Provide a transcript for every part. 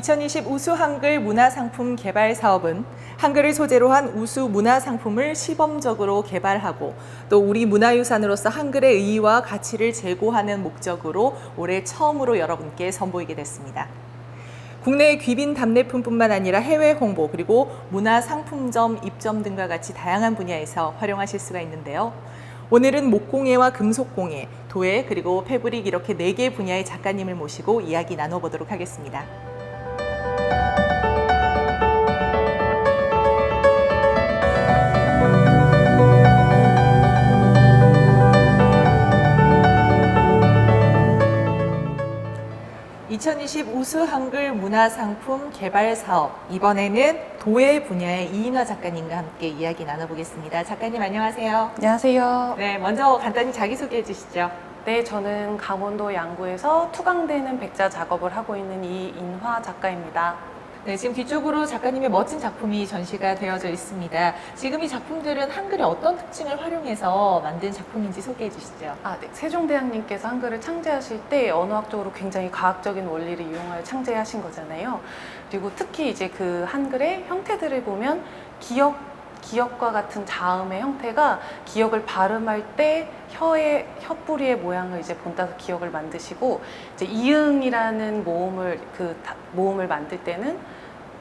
2020 우수 한글 문화상품 개발 사업은 한글을 소재로 한 우수 문화상품을 시범적으로 개발하고 또 우리 문화유산으로서 한글의 의의와 가치를 제고하는 목적으로 올해 처음으로 여러분께 선보이게 됐습니다. 국내 귀빈 답례품뿐만 아니라 해외 홍보 그리고 문화 상품점 입점 등과 같이 다양한 분야에서 활용하실 수가 있는데요. 오늘은 목공예와 금속공예, 도예 그리고 패브릭 이렇게 네 개 분야의 작가님을 모시고 이야기 나눠보도록 하겠습니다. (2020) 우수 한글 문화상품 개발 사업 이번에는 도예 분야의 이인화 작가님과 함께 이야기 나눠보겠습니다. 작가님 안녕하세요. 안녕하세요. 네, 먼저 간단히 자기소개해 주시죠. 네, 저는 강원도 양구에서 투강되는 백자 작업을 하고 있는 이인화 작가입니다. 네, 지금 뒤쪽으로 작가님의 멋진 작품이 전시가 되어져 있습니다. 지금 이 작품들은 한글의 어떤 특징을 활용해서 만든 작품인지 소개해 주시죠. 아, 네. 세종대왕님께서 한글을 창제하실 때 언어학적으로 굉장히 과학적인 원리를 이용하여 창제하신 거잖아요. 그리고 특히 이제 그 한글의 형태들을 보면 기역 기역과 같은 자음의 형태가 기역을 발음할 때 혀의 혀뿌리의 모양을 이제 본따서 기역을 만드시고 이제 이응이라는 모음을 그 다- 모음을 만들 때는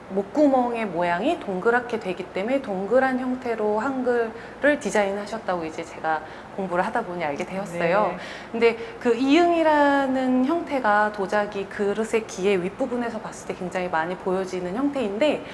목구멍의 모양이 동그랗게 되기 때문에 동그란 형태로 한글을 디자인하셨다고 이제 제가 공부를 하다 보니 알게 되었어요. 네. 근데 그 이응이라는 형태가 도자기 그릇의 기의 윗부분에서 봤을 때 굉장히 많이 보여지는 형태인데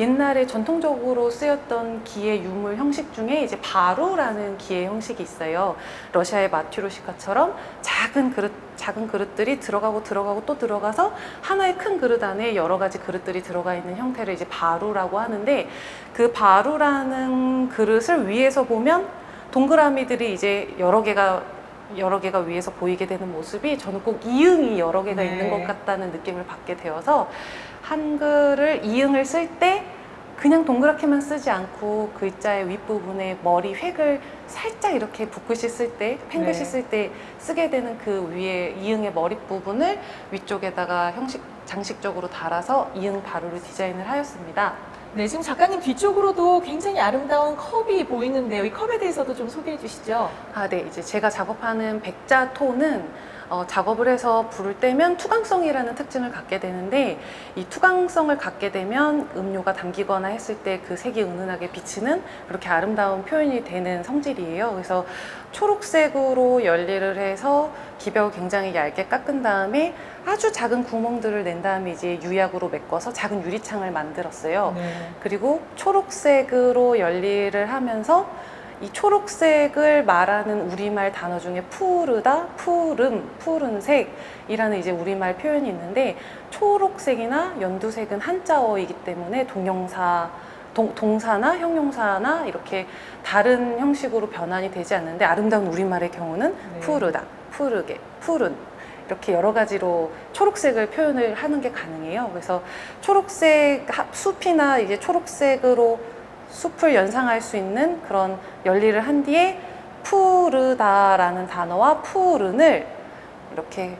옛날에 전통적으로 쓰였던 기의 유물 형식 중에 이제 바루라는 기의 형식이 있어요. 러시아의 마튜로시카처럼 작은 그릇 작은 그릇들이 들어가고 들어가고 또 들어가서 하나의 큰 그릇 안에 여러 가지 그릇들이 들어가 있는 형태를 이제 바루라고 하는데 그 바루라는 그릇을 위에서 보면 동그라미들이 이제 여러 개가 여러 개가 위에서 보이게 되는 모습이 저는 꼭 이응이 여러 개가 네. 있는 것 같다는 느낌을 받게 되어서 한글을 이응을 쓸 때 그냥 동그랗게만 쓰지 않고 글자의 윗부분에 머리 획을 살짝 이렇게 붓글씨 쓸 때, 펜글씨 네. 쓸때 쓰게 되는 그 위에 이응의 머리 부분을 위쪽에다가 형식 장식적으로 달아서 이응 바루를 디자인을 하였습니다. 네, 지금 작가님 뒤쪽으로도 굉장히 아름다운 컵이 보이는데요. 이 컵에 대해서도 좀 소개해 주시죠. 아, 네. 이제 제가 작업하는 백자토는 어, 작업을 해서 불을 떼면 투강성이라는 특징을 갖게 되는데 이 투강성을 갖게 되면 음료가 담기거나 했을 때 그 색이 은은하게 비치는 그렇게 아름다운 표현이 되는 성질이에요. 그래서 초록색으로 열일을 해서 기벽을 굉장히 얇게 깎은 다음에 아주 작은 구멍들을 낸 다음에 이제 유약으로 메꿔서 작은 유리창을 만들었어요. 네. 그리고 초록색으로 열일을 하면서 이 초록색을 말하는 우리말 단어 중에 푸르다, 푸름, 푸른색이라는 이제 우리말 표현이 있는데 초록색이나 연두색은 한자어이기 때문에 동영사 동, 동사나 형용사나 이렇게 다른 형식으로 변환이 되지 않는데 아름다운 우리말의 경우는 네. 푸르다, 푸르게, 푸른 이렇게 여러 가지로 초록색을 표현을 하는 게 가능해요. 그래서 초록색 하- 숲이나 이제 초록색으로 숲을 연상할 수 있는 그런 열일을 한 뒤에 푸르다라는 단어와 푸른을 이렇게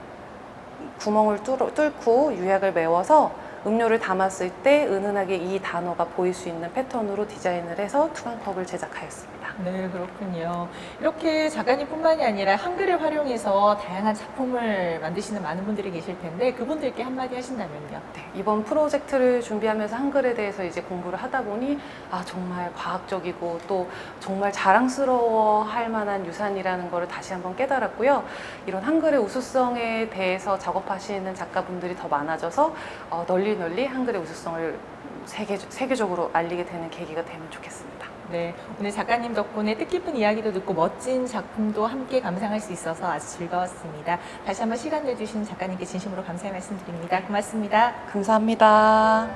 구멍을 뚫어, 뚫고 유약을 메워서 음료를 담았을 때 은은하게 이 단어가 보일 수 있는 패턴으로 디자인을 해서 투강컵을 제작하였습니다. 네, 그렇군요. 이렇게 작가님뿐만이 아니라 한글을 활용해서 다양한 작품을 만드시는 많은 분들이 계실 텐데 그분들께 한마디 하신다면요. 네, 이번 프로젝트를 준비하면서 한글에 대해서 이제 공부를 하다 보니 아 정말 과학적이고 또 정말 자랑스러워 할 만한 유산이라는 것을 다시 한번 깨달았고요. 이런 한글의 우수성에 대해서 작업하시는 작가분들이 더 많아져서 어, 널리 널리 한글의 우수성을 세계, 세계적으로 알리게 되는 계기가 되면 좋겠습니다. 네, 오늘 작가님 덕분에 뜻깊은 이야기도 듣고 멋진 작품도 함께 감상할 수 있어서 아주 즐거웠습니다. 다시 한번 시간 내주신 작가님께 진심으로 감사의 말씀드립니다. 고맙습니다. 감사합니다.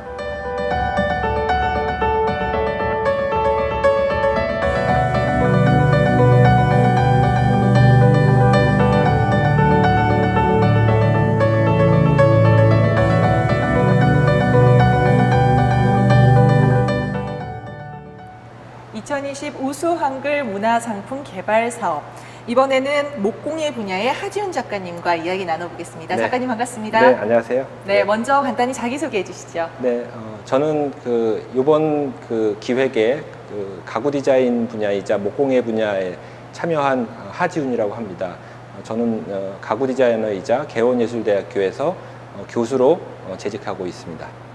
(2020) 우수 한글 문화상품 개발 사업 이번에는 목공예 분야의 하지훈 작가님과 이야기 나눠보겠습니다. 네. 작가님 반갑습니다. 네, 안녕하세요. 네, 먼저 간단히 자기소개해 주시죠. 네, 어, 저는 그 이번 그 기획에 그 가구 디자인 분야이자 목공예 분야에 참여한 어, 하지훈이라고 합니다. 어, 저는 어, 가구 디자이너이자 개원예술대학교에서 어, 교수로 어, 재직하고 있습니다.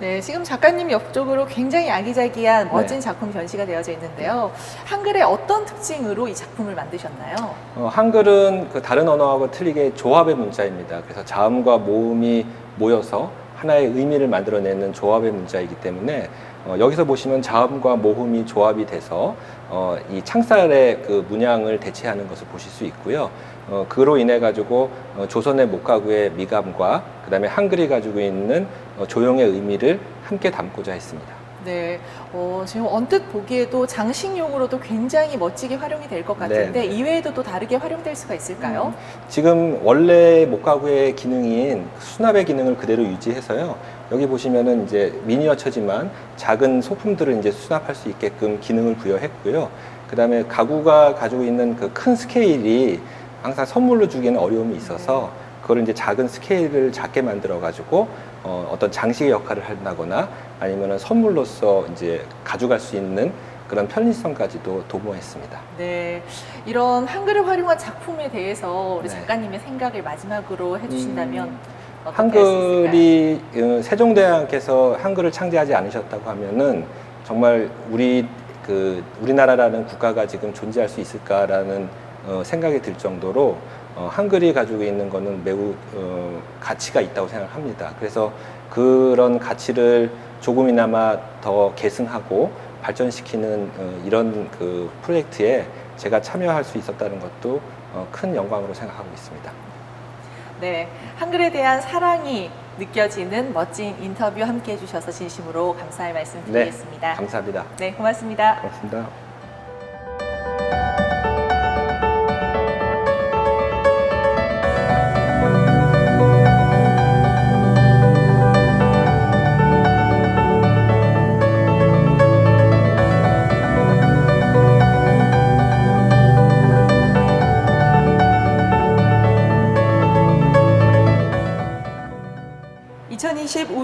네, 지금 작가님 옆쪽으로 굉장히 아기자기한 멋진 네. 작품 전시가 되어져 있는데요. 한글의 어떤 특징으로 이 작품을 만드셨나요? 어, 한글은 그 다른 언어하고 틀리게 조합의 문자입니다. 그래서 자음과 모음이 모여서 하나의 의미를 만들어내는 조합의 문자이기 때문에 어, 여기서 보시면 자음과 모음이 조합이 돼서 어, 이 창살의 그 문양을 대체하는 것을 보실 수 있고요. 어, 그로 인해 가지고 어, 조선의 목가구의 미감과 그 다음에 한글이 가지고 있는 어, 조형의 의미를 함께 담고자 했습니다. 네, 어, 지금 언뜻 보기에도 장식용으로도 굉장히 멋지게 활용이 될 것 같은데 네, 네. 이외에도 또 다르게 활용될 수가 있을까요? 지금 원래 목가구의 기능인 수납의 기능을 그대로 유지해서요. 여기 보시면은 이제 미니어처지만 작은 소품들을 이제 수납할 수 있게끔 기능을 부여했고요. 그다음에 가구가 가지고 있는 그 큰 스케일이 항상 선물로 주기에는 어려움이 있어서 그걸 이제 작은 스케일을 작게 만들어 가지고 어, 어떤 장식의 역할을 한다거나 아니면은 선물로서 이제 가져갈 수 있는 그런 편리성까지도 도모했습니다. 네, 이런 한글을 활용한 작품에 대해서 우리 네. 작가님의 생각을 마지막으로 해주신다면 음? 한글이 어, 세종대왕께서 한글을 창제하지 않으셨다고 하면은 정말 우리 그 우리나라라는 국가가 지금 존재할 수 있을까라는 어, 생각이 들 정도로 어, 한글이 가지고 있는 거는 매우 어, 가치가 있다고 생각합니다. 그래서 그런 가치를 조금이나마 더 계승하고 발전시키는 어, 이런 그 프로젝트에 제가 참여할 수 있었다는 것도 어, 큰 영광으로 생각하고 있습니다. 네, 한글에 대한 사랑이 느껴지는 멋진 인터뷰 함께 해주셔서 진심으로 감사의 말씀 네, 드리겠습니다. 감사합니다. 네, 고맙습니다. 고맙습니다.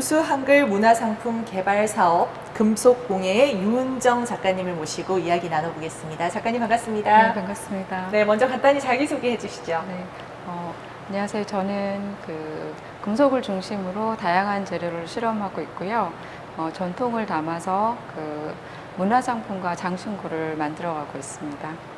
(2020) 우수 한글 문화상품 개발 사업 금속공예의 유은정 작가님을 모시고 이야기 나눠보겠습니다. 작가님 반갑습니다. 네, 반갑습니다. 네, 먼저 간단히 자기소개해 주시죠. 네, 어, 안녕하세요. 저는 그 금속을 중심으로 다양한 재료를 실험하고 있고요. 어, 전통을 담아서 그 문화상품과 장신구를 만들어가고 있습니다.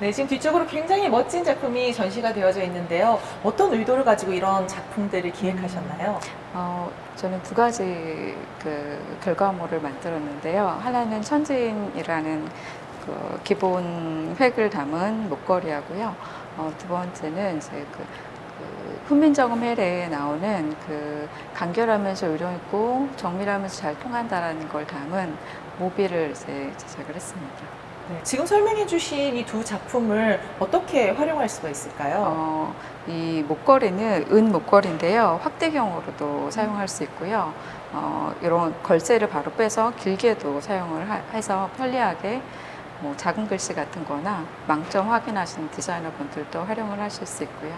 네, 지금 뒤쪽으로 굉장히 멋진 작품이 전시가 되어져 있는데요. 어떤 의도를 가지고 이런 작품들을 기획하셨나요? 어, 저는 두 가지 그 결과물을 만들었는데요. 하나는 천지인이라는 그 기본 획을 담은 목걸이하고요. 어, 두 번째는 이제 그, 그 훈민정음 해례에 나오는 그 간결하면서 요령 있고 정밀하면서 잘 통한다라는 걸 담은 모비를 이제 제작을 했습니다. 네, 지금 설명해 주신 이 두 작품을 어떻게 활용할 수가 있을까요? 어, 이 목걸이는 은 목걸이인데요. 확대경으로도 사용할 수 있고요. 어, 이런 걸쇠를 바로 빼서 길게도 사용을 하- 해서 편리하게 뭐 작은 글씨 같은 거나 망점 확인하시는 디자이너 분들도 활용을 하실 수 있고요.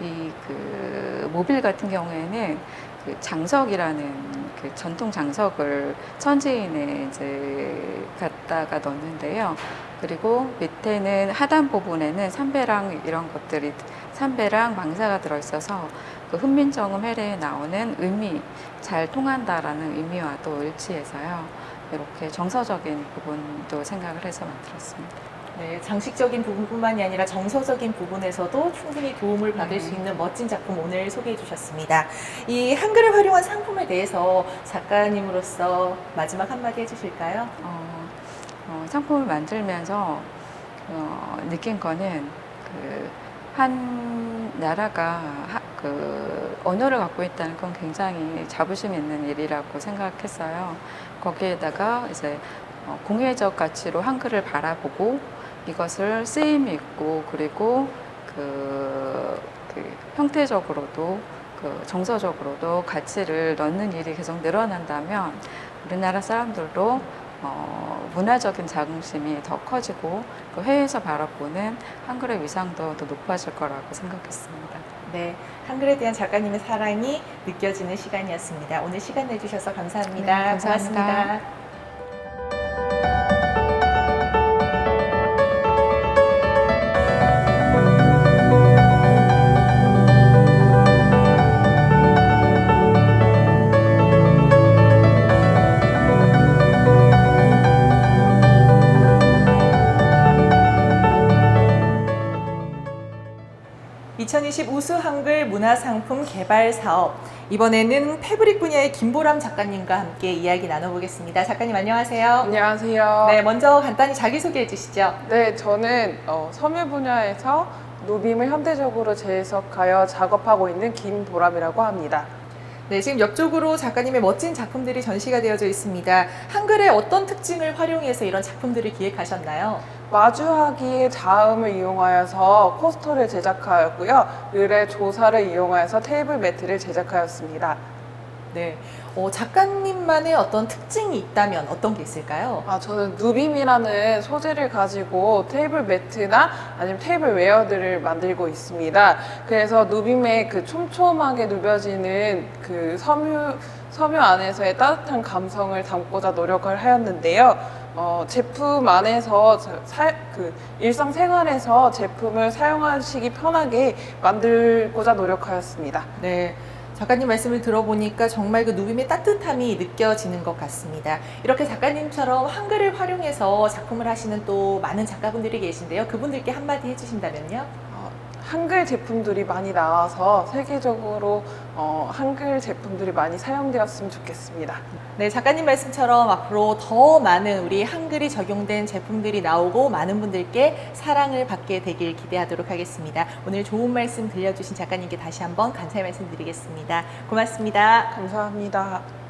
이 그 모빌 같은 경우에는 그 장석이라는 그 전통 장석을 천지인에 이제 갖다가 넣는데요. 그리고 밑에는 하단 부분에는 삼배랑 이런 것들이 삼배랑 망사가 들어있어서 그 훈민정음 해례에 나오는 의미 잘 통한다라는 의미와도 일치해서요. 이렇게 정서적인 부분도 생각을 해서 만들었습니다. 네, 장식적인 부분뿐만이 아니라 정서적인 부분에서도 충분히 도움을 받을 네. 수 있는 멋진 작품 오늘 소개해 주셨습니다. 이 한글을 활용한 상품에 대해서 작가님으로서 마지막 한마디 해주실까요? 어, 어, 상품을 만들면서 어, 느낀 거는 그 한 나라가 하- 그 언어를 갖고 있다는 건 굉장히 자부심 있는 일이라고 생각했어요. 거기에다가 이제 어, 공예적 가치로 한글을 바라보고 이것을 쓰임 있고 그리고 그, 그 형태적으로도 그 정서적으로도 가치를 넣는 일이 계속 늘어난다면 우리나라 사람들도 어, 문화적인 자긍심이 더 커지고 그 해외에서 바라보는 한글의 위상도 더 높아질 거라고 생각했습니다. 네, 한글에 대한 작가님의 사랑이 느껴지는 시간이었습니다. 오늘 시간 내주셔서 감사합니다. 네, 감사합니다. 고맙습니다. 문화상품 개발 사업 이번에는 패브릭 분야의 김보람 작가님과 함께 이야기 나눠보겠습니다. 작가님 안녕하세요. 안녕하세요. 네, 먼저 간단히 자기소개해 주시죠. 네, 저는 어, 섬유 분야에서 누빔을 현대적으로 재해석하여 작업하고 있는 김보람이라고 합니다. 네, 지금 옆쪽으로 작가님의 멋진 작품들이 전시가 되어져 있습니다. 한글의 어떤 특징을 활용해서 이런 작품들을 기획하셨나요? 마주하기의 자음을 이용하여서 코스터를 제작하였고요. 을의 조사를 이용하여서 테이블 매트를 제작하였습니다. 네, 어, 작가님만의 어떤 특징이 있다면 어떤 게 있을까요? 아, 저는 누빔이라는 소재를 가지고 테이블 매트나 아니면 테이블 웨어들을 만들고 있습니다. 그래서 누빔의 그 촘촘하게 누벼지는 그 섬유, 섬유 안에서의 따뜻한 감성을 담고자 노력을 하였는데요. 어, 제품 안에서 저- 사- 그 일상생활에서 제품을 사용하시기 편하게 만들고자 노력하였습니다. 네. 작가님 말씀을 들어보니까 정말 그 누빔의 따뜻함이 느껴지는 것 같습니다. 이렇게 작가님처럼 한글을 활용해서 작품을 하시는 또 많은 작가분들이 계신데요. 그분들께 한마디 해주신다면요? 어, 한글 제품들이 많이 나와서 세계적으로 어, 한글 제품들이 많이 사용되었으면 좋겠습니다. 네, 작가님 말씀처럼 앞으로 더 많은 우리 한글이 적용된 제품들이 나오고 많은 분들께 사랑을 받게 되길 기대하도록 하겠습니다. 오늘 좋은 말씀 들려주신 작가님께 다시 한번 감사의 말씀 드리겠습니다. 고맙습니다. 감사합니다.